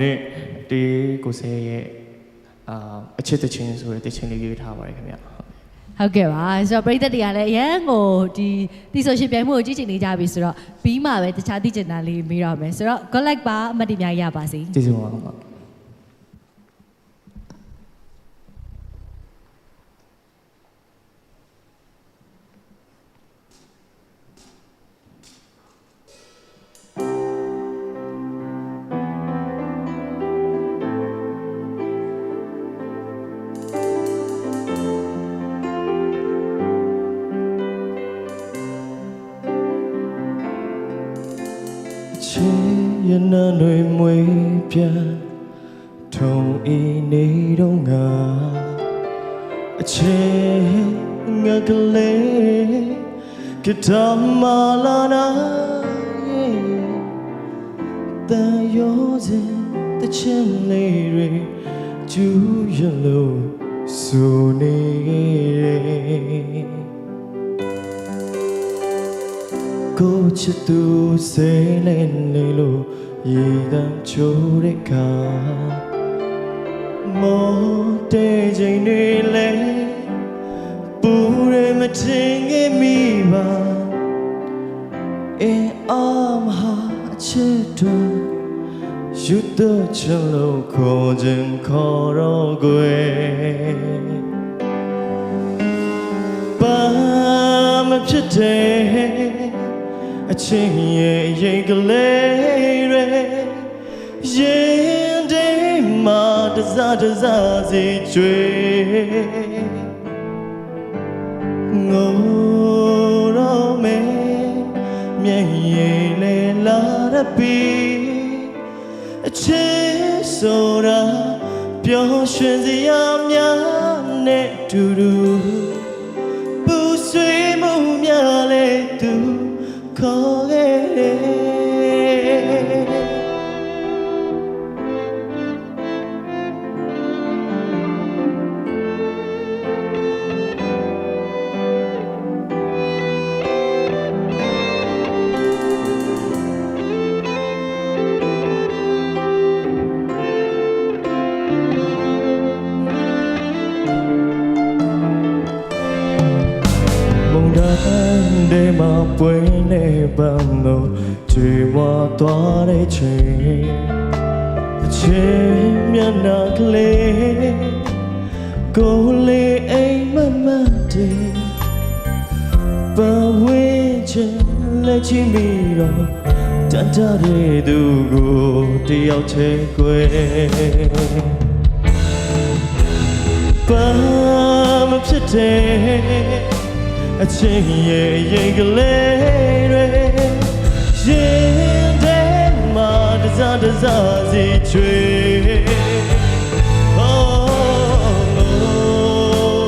နေ့ဒီကိုဆဲရဲ့အာအချစ်တချင်းဆိုတဲ့တချင်းလေးရွေးထားပါတယ်ခင်ဗျဟုတ်ဟုတ်ကဲ့ပါဆိုတော့ပရိသတ်တွေကလည်းအရန်ကိုဒီတီဆိုရှင်ပြိုင်မှုကိုကြည့်ချင်နေကြပြီဆိုတော့ပြီးမှပဲတခြားသိချင်တာလေးမေးတော့မယ်ဆိုတော့ good luck ပါအမတ်တများရပါစေကျေးဇူးပါ ပြန်ထုံဤနေတော့ငါအချေငါကလေးကတမလာနာတန်ရောစင်တချင်လေးတွေကျူးရလို့ဆိုနေခဲ့တယ်ကိုချစ်သူစိတ်နဲ့နေလို့ ရေတမ်းချိုးတဲ့ခါမောတဲ့ချိန်တွေလဲပူရမတင်ခဲ့မိပါအင်းအာမဟာချစ်တော်ယူတော့ချင်လို့ခေါ်ခြင်းခေါ်တော့ကွယ်ပါမဖြစ်တဲ့ အချင်းရဲ့ရင်ကလေးတွေရင်ထဲမှာတစားတစားစီကျွေငိုတော့မယ်မျက်ရည်လေလာရပြီအချစ်ဆိုတာပျော်ရွှင်စရာများနဲ့တူတူပူဆွေးမှုများ အချင်းမျက်နှာကလေးကိုယ်လေးအိမ်မမတ်တယ်ပဝင်းချင်လက်ချမိတော့တန်တတဲ့သူကိုတယောက်ချဲကွယ်ပါမဖြစ်တဲ့အချင်းရဲ့ရင်ကလေး တစားတစားစီချွေ Oh,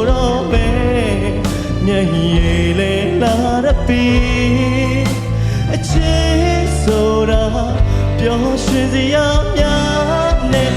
တော့ပဲမျက်ရည်လေးလာရပြီအချင်းဆိုတာပျော်ရွှင်စရာများနဲ့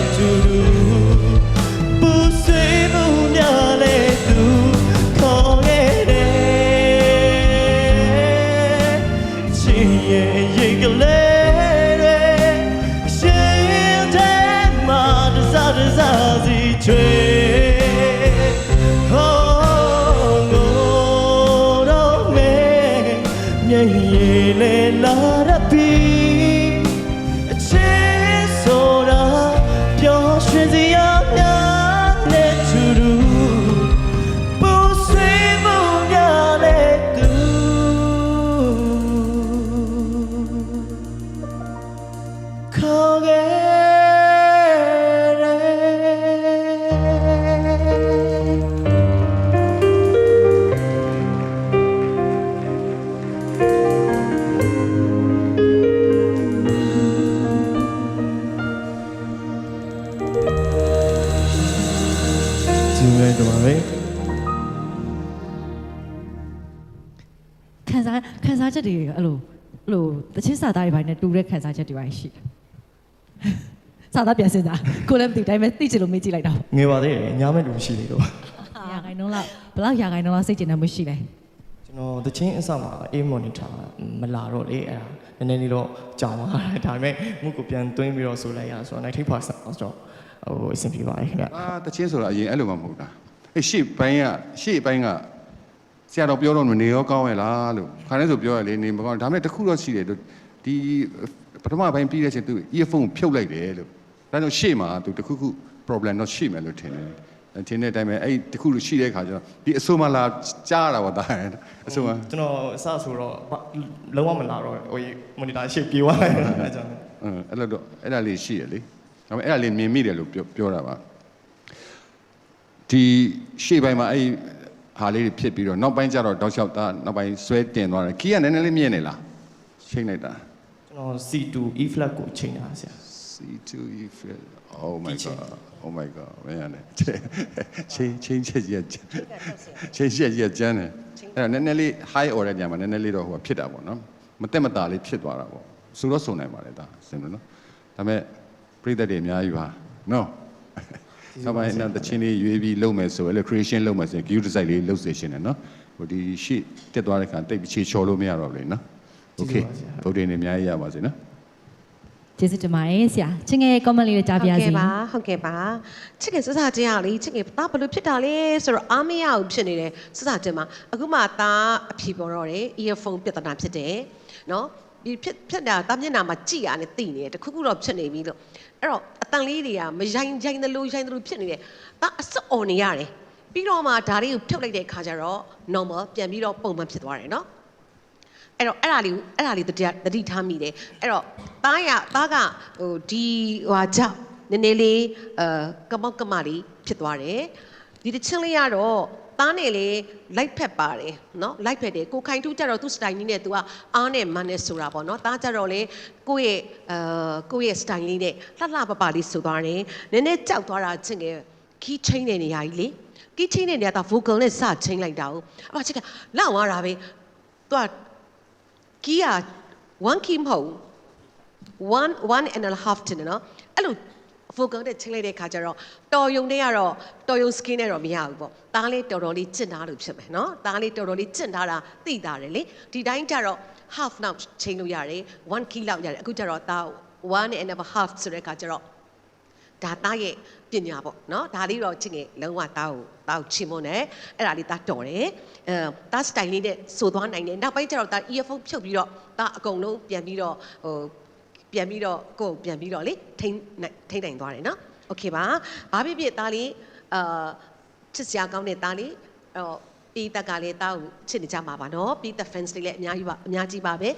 ခေါ်ခဲ့တယ်ဒီမဲ့တော့ပဲခန်းစားခန်းစားချက်တွေအဲ့လိုအဲ့လိုတချင်းစာသားတွေပိုင်းနဲ့တူတဲ့ခန်းစားချက်တွေပိုင်းရှိတယ် စာသားပြန်စင်တာကိုလည်းမသိဘူးဒါပေမဲ့သိချင်လို့မေးကြည့်လိုက်တော့ငယ်ပါသေးတယ်ညာမဲ့လူမရှိသေးတော့ရာခိုင်နှုန်းလောက်ဘယ်လောက်ရာခိုင်နှုန်းလောက်စိတ်ကျင်နေမှုရှိလဲကျွန်တော်တချင်းအစမှာ A monitor မလာတော့လေအဲ့ဒါနည်းနည်းလေးတော့ကြောင်သွားတယ်ဒါပေမဲ့မှုကိုပြန်သွင်းပြီးတော့ဆိုလိုက်ရဆိုတော့90%ဆိုတော့ဟိုအဆင်ပြေပါတယ်ခင်ဗျအာတချင်းဆိုတာအရင်အဲ့လိုမှမဟုတ်တာအဲ့ရှေ့ပိုင်းကရှေ့ပိုင်းကဆရာတော်ပြောတော့နေရောကောင်းရဲ့လားလို့ခါရဲဆိုပြောရလေနေမကောင်းဒါပေမဲ့တစ်ခုတော့ရှိတယ်လို့ဒီ ပထမပိုင်းပြီးတဲ့အချိန်သူ earphone ဖြုတ်လိုက်တယ်လို့ဒါကြောင့်ရှေ့မှာသူတစ်ခုခု problem တော့ရှိမယ်လို့ထင်တယ်အဲ့ထင်တဲ့အတိုင်းပဲအဲ့တစ်ခုရှိတဲ့ခါကျတော့ဒီအဆိုးမလာကြားတာပေါ့တာအဆိုးမကျွန်တော်အစဆိုတော့ဘာလုံးဝမလာတော့ဟို monitor ရှေ့ပြေးသွားတယ်အဲ့ကြောင့်အင်းအဲ့လိုတော့အဲ့ဒါလေးရှိရလေဒါပေမဲ့အဲ့ဒါလေးမြင်မိတယ်လို့ပြောပြောတာပါဒီရှေ့ပိုင်းမှာအဲ့ဟာလေးတွေဖြစ်ပြီးတော့နောက်ပိုင်းကျတော့တောက်လျှောက်သားနောက်ပိုင်းဆွဲတင်သွားတယ်ခီးကနည်းနည်းလေးမြင်နေလားချိန်လိုက်တာ ကျွန်တော် C2 E flat ကိုချိန်တာဆရာ C2 E feel oh my ဒီချိန် god oh my god မင်းရတယ်ချိန်ချိန်ချက်ကြီးကချိန်ချက်ကြီးကကျန်းတယ်အဲ့ဒါနည်းနည်းလေး high order ညမှာနည်းနည်းလေးတော့ဟိုဖြစ်တာပေါ့နော်မတက်မတာလေးဖြစ်သွားတာပေါ့ဆိုတော့စုံနိုင်ပါလေဒါစင်လို့နော်ဒါပေမဲ့ပြိသက်တွေအများကြီးပါနော်နောက်ပိုင်းနောက်တချင်းလေးရွေးပြီးလုပ်မယ်ဆိုရင်လေ creation လုပ်မယ်ဆိုရင် view design လေးလုပ်စေရှင်တယ်နော်ဟိုဒီ sheet တက်သွားတဲ့ခါတိတ်ပြီးချေချော်လို့မရတော့ဘူးလေနော် okay ဗုဒ္ဓနေအများကြီးရပါစေနော်ကျေးဇူးတင်ပါတယ်ဆရာချင်းငယ် comment လေးလည်းကြားပြဟုတ်စီကဲ့ပါဟုတ်ကဲ့ပါချစ်ကစစချင်းအောင်လေချစ်ကသားဘလို့ဖြစ်တာလဲဆိုတော့အားမရဘူးဖြစ်နေတယ်စစချင်းမှာအခုမှသားအဖြေပေါ်တော့တယ် earphone ပြဿနာဖြစ်တယ်နော်ဒီဖြစ်ဖြစ်တာသားမျက်နှာမှာကြည်ရနဲ့တိနေတယ်တခုခုတော့ဖြစ်နေပြီလို့အဲ့တော့အတန်လေးတွေကမရိုင်းရိုင်းသလိုရိုင်းသလိုဖြစ်နေတယ်သားအစွတ်អော်နေရတယ်ပြီးတော့မှဒါလေးကိုဖြုတ်လိုက်တဲ့အခါကျတော့ normal ပြန်ပြီးတော့ပုံမှန်ဖြစ်သွားတယ်နော် အဲ့တော့အဲ့ဒါလေးကိုအဲ့ဒါလေးတတိထားမိတယ်အဲ့တော့တားရတားကဟိုဒီဟွာကြောင့်နည်းနည်းလေးအာကမောက်ကမလေးဖြစ်သွားတယ်ဒီတချင်းလေးကတော့သားနဲ့လေလိုက်ဖက်ပါတယ်နော်လိုက်ဖက်တယ်ကိုခိုင်ထူးကြတော့သူ့ style ကြီးနဲ့ तू ကအားနဲ့မန်းနဲ့ဆိုတာပေါ့နော်သားကြတော့လေကိုယ့်ရဲ့အာကိုယ့်ရဲ့ style လေးနဲ့လှလှပပလေးဆိုသွားတယ်နည်းနည်းကြောက်သွားတာချင်းကခီးချင်းတဲ့နေရာကြီးလေခီးချင်းတဲ့နေရာက vocal နဲ့စချင်းလိုက်တာ哦အမချက်ကလောက်သွားတာပဲ तू က ကီးอ่ะ1 key မဟုတ်1 1 and a half တင်တယ်နော်အဲ့လို vocal နဲ့ချင်းလိုက်တဲ့ခါကျတော့တော်ယုံတဲ့ကတော့တော်ယုံ skin နဲ့တော့မရဘူးပေါ့ဒါလေးတော်တော်လေးကျင့်ထားလို့ဖြစ်မယ်နော်ဒါလေးတော်တော်လေးကျင့်ထားတာသိတာတယ်လေဒီတိုင်းကျတော့ half နောက်ချင်းလို့ရတယ်1 key လောက်ရတယ်အခုကျတော့ဒါ1 and a half ဆိုတဲ့ခါကျတော့ ဒါသားရဲ့ပညာပေါ့နော်ဒါလေးတော့ချင်းငယ်လုံးဝသားကိုသားကိုချင်မွန်းတယ်အဲ့ဒါလေးသားတော်တယ်အဲသား style လေးနဲ့ဆိုသွားနိုင်တယ်နောက်ပိုင်းကျတော့သား earphone ဖြုတ်ပြီးတော့သားအကုန်လုံးပြန်ပြီးတော့ဟိုပြန်ပြီးတော့ကိုယ်ပြန်ပြီးတော့လေထိန်းနိုင်ထိန်းနိုင်သွားတယ်နော်โอเคပါဘာဖြစ်ဖြစ်သားလေးအာချစ်စရာကောင်းတဲ့သားလေးအဲ့တော့ပြီးတက်ကလည်းသားကိုချစ်နေကြမှာပါနော်ပြီးသက် fans တွေလည်းအများကြီးပါအများကြီးပါပဲ